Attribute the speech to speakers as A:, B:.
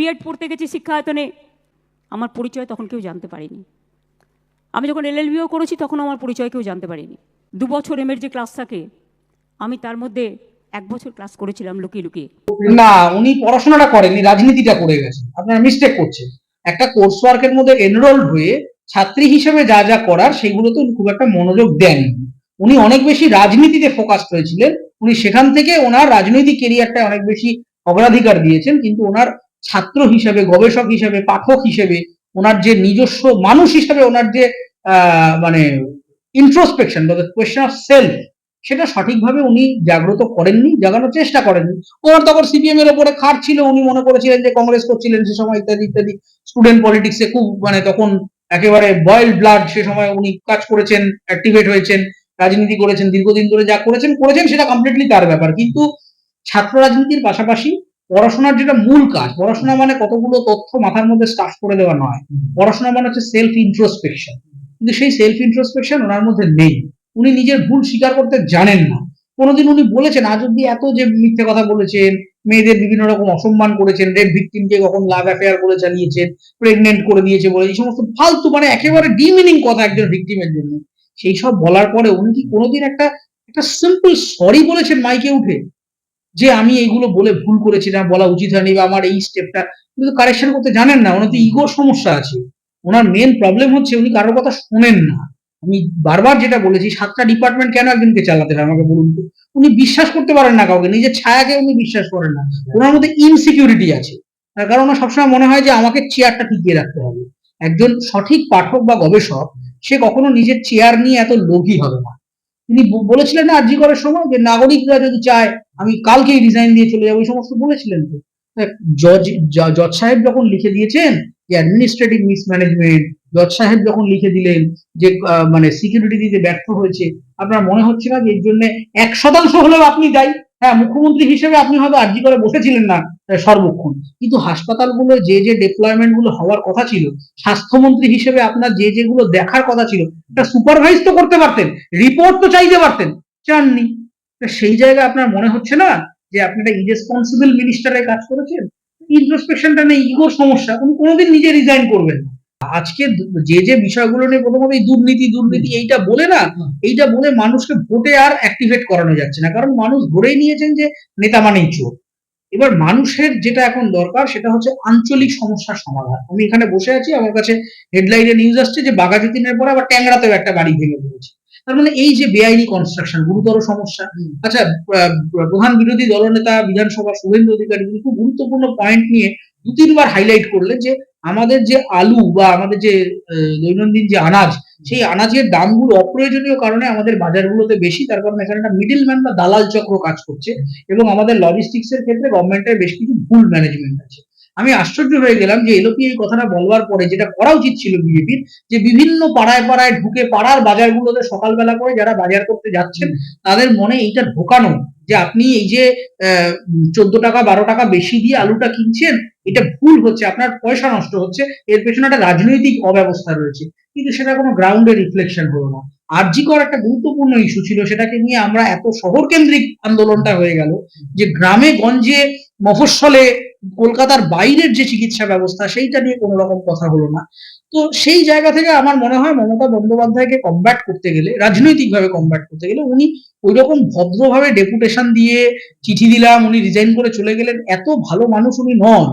A: B Ed পড়তে গেছি শিক্ষায়তনে, আমার পরিচয় তখন কেউ জানতে পারেনি। আমি যখন এলএলবিও করেছি তখন আমার পরিচয় কেউ জানতে পারেনি। দু বছর এমের যে ক্লাস থাকে, আমি তার মধ্যে এক বছর ক্লাস করেছিলাম লুকিয়ে লুকিয়ে।
B: না, উনি পড়াশোনাটা করেননি, রাজনীতিটা করে গেছেন। আপনারা মিস্টেক করছেন। একটা কোর্স ওয়ার্কের মধ্যে এনরোলড হয়ে ছাত্রী হিসেবে যা যা করার সেগুলোতে উনি খুব একটা মনোযোগ দেননি। উনি অনেক বেশি রাজনীতিতে ফোকাস হয়েছিলেন। উনি সেখান থেকে ওনার রাজনৈতিক কেরিয়ারটা অনেক বেশি অগ্রাধিকার দিয়েছেন, কিন্তু ওনার ছাত্র হিসেবে, গবেষক হিসেবে, পাঠক হিসেবে ওনার যে নিজস্ব মানুষ হিসেবে ওনার যে মানে ইন্ট্রোস্পেকশন বা কোয়েশ্চেন অফ সেলফ সেটা সঠিকভাবে উনি জাগ্রত করেননি, জাগানোর চেষ্টা করেননি। ওনার তখন সিপিএম এর ওপরে খাট ছিল, উনি মনে করেছিলেন যে কংগ্রেস করছিলেন সে সময়, ইত্যাদি ইত্যাদি। স্টুডেন্ট পলিটিক্সে খুব মানে তখন একেবারে বয়েল ব্লাড সে সময় উনি কাজ করেছেন অ্যাক্টিভেট হয়েছেন, রাজনীতি করেছেন, দীর্ঘদিন ধরে যা করেছেন করেছেন সেটা কমপ্লিটলি তার ব্যাপার। কিন্তু ছাত্র রাজনীতির পাশাপাশি পড়াশোনার যেটা মূল কাজ, পড়াশোনা মানে কতগুলো তথ্য মাথার মধ্যে স্টাফ করে দেওয়া নয়। পড়াশোনা মানে হচ্ছে সেলফ ইন্ট্রোস্পেকশন কিন্তু সেই সেলফ ইন্ট্রোস্পেকশন ওনার মধ্যে নেই। উনি নিজের ভুল স্বীকার করতে জানেন না। কোনোদিন উনি বলেছেন, আজ অব্দি এত যে মিথ্যে কথা বলেছেন, মেয়েদের বিভিন্ন রকম অসম্মান করেছেন, রেপ ভিকটিমকে কখন লাভ অ্যাফেয়ার করে চালিয়েছেন প্রেগনেন্ট করে দিয়েছে বলে, এই সমস্ত ফালতু মানে একেবারে ডিমিনিং কথা একজন ভিকটিমের জন্য। সেই সব বলার পরে উনি কি কোনোদিন একটা একটা সিম্পল সরি বলেছেন মাইকে উঠে? যে আমি এইগুলো বলে ভুল করেছিলাম বলা উচিত হয়নি বা আমার এই স্টেপটা কিন্তু কারেকশন করতে জানেন না, ওনার তো ইগোর সমস্যা আছে। ওনার মেন প্রবলেম হচ্ছে উনি কারোর কথা শোনেন না। আমি বারবার যেটা বলেছি, সাতটা ডিপার্টমেন্ট কেন একজনকে চালাতে হয় আমাকে বলুন তো? উনি বিশ্বাস করতে পারেন না কাউকে, নিজের ছায়াকে উনি বিশ্বাস করেন না। ওনার মধ্যে ইনসিকিউরিটি আছে। তার কারণ ওনার সবসময় মনে হয় যে আমাকে চেয়ারটা টিকিয়ে রাখতে হবে। একজন সঠিক পাঠক বা গবেষক, সে কখনো নিজের চেয়ার নিয়ে এত লোভী হবে না। তিনি বলেছিলেন না আর্জি করার সময় যে, নাগরিকরা যদি চায় আমি কালকেই রিজাইন দিয়ে চলে যাব, এই সমস্ত বলেছিলেন তো। জজ জজ সাহেব যখন লিখে দিয়েছেন যে অ্যাডমিনিস্ট্রেটিভ মিসম্যানেজমেন্ট জজ সাহেব যখন লিখে দিলেন যে মানে সিকিউরিটি দিতে ব্যর্থ হয়েছে, আপনার মনে হচ্ছে না যে এর জন্য এক শতাংশ হলেও আপনি দায়ী? হ্যাঁ মুখ্যমন্ত্রী হিসেবে আপনি হয়তো আর্জি করে বসেছিলেন না সর্বক্ষণ। কিন্তু হাসপাতালগুলো যে যে ডেপ্লয়মেন্টগুলো হওয়ার কথা ছিল, স্বাস্থ্যমন্ত্রী হিসেবে আপনার যে যেগুলো দেখার কথা ছিল এটা সুপারভাইজ তো করতে পারতেন রিপোর্ট তো চাইতে পারতেন, চাননি। সেই জায়গায় আপনার মনে হচ্ছে না যে আপনি একটা ইরেসপন্সিবল মিনিস্টারের কাজ করেছেন? ইন্ট্রোস্পেকশনটা নেই ইগোর সমস্যা উনি কোনোদিন নিজে রিজাইন করবেন না। আজকে যে যে বিষয়গুলো নিয়ে প্রথমত এই দুর্নীতি দুর্নীতি, এইটা বলে না, এইটা বলে মানুষকে ভোটে আর অ্যাক্টিভেট করানো যাচ্ছে না। কারণ মানুষ ধরেই নিয়েছেন যে নেতা মানেই চোর। এবার মানুষের যেটা এখন দরকার, সেটা হচ্ছে আঞ্চলিক সমস্যার সমাধান। আমি এখানে বসে আছি, আমার কাছে হেডলাইনে নিউজ আসছে যে বাঘাযতীনের পরে আবার ট্যাংরাতেও একটা বাড়ি ভেঙে পড়েছে। তার মানে এই যে বেআইনি কনস্ট্রাকশন গুরুতর সমস্যা। আচ্ছা প্রধান বিরোধী দলনেতা বিধানসভা শুভেন্দু অধিকারী তিনি খুব গুরুত্বপূর্ণ পয়েন্ট নিয়ে দু তিনবার হাইলাইট করলেন যে আমাদের যে আলু বা আমাদের যে দৈনন্দিন যে আনাজ সেই আনাজের দামগুলো অপ্রয়োজনীয় কারণে আমাদের বাজারগুলোতে বেশি। তার কারণে এখানে একটা মিডিল ম্যান বা দালাল চক্র কাজ করছে এবং আমাদের লজিস্টিক্স এর ক্ষেত্রে গভর্নমেন্টের বেশ কিছু ভুল ম্যানেজমেন্ট আছে। আমি আশ্চর্য হয়ে গেলাম যে এলোপি এই কথাটা বলবার পরে যেটা করা উচিত ছিল বিজেপির, যে বিভিন্ন পাড়ায় পাড়ায় ঢুকে পাড়ার বাজারগুলোতে সকালবেলা করে যারা বাজার করতে যাচ্ছেন, তাদের মনে এইটা ঢোকানো যে আপনি এই যে চোদ্দ টাকা, বারো টাকা বেশি দিয়ে আলুটা কিনছেন, এটা ভুল হচ্ছে, আপনার পয়সা নষ্ট হচ্ছে, এর পেছনে একটা রাজনৈতিক অব্যবস্থা রয়েছে। কিন্তু সেটা কোনো গ্রাউন্ডে রিফ্লেকশন হলো না। আরজিকর একটা গুরুত্বপূর্ণ ইস্যু ছিল, সেটাকে নিয়ে আমরা এত শহর কেন্দ্রিক আন্দোলনটা হয়ে গেল যে গ্রামে গঞ্জে মফস্বলে কলকাতার বাইরের যে চিকিৎসা ব্যবস্থা, সেইটা নিয়ে কোনো রকম কথা হলো না। তো সেই জায়গা থেকে আমার মনে হয় মমতা বন্দ্যোপাধ্যায়কে কমব্যাট করতে গেলে, রাজনৈতিকভাবে কমব্যাট করতে গেলে উনি ওই রকম ভদ্রভাবে ডেপুটেশন দিয়ে চিঠি দিলাম, উনি রিজাইন করে চলে গেলেন, এত ভালো মানুষ উনি নন।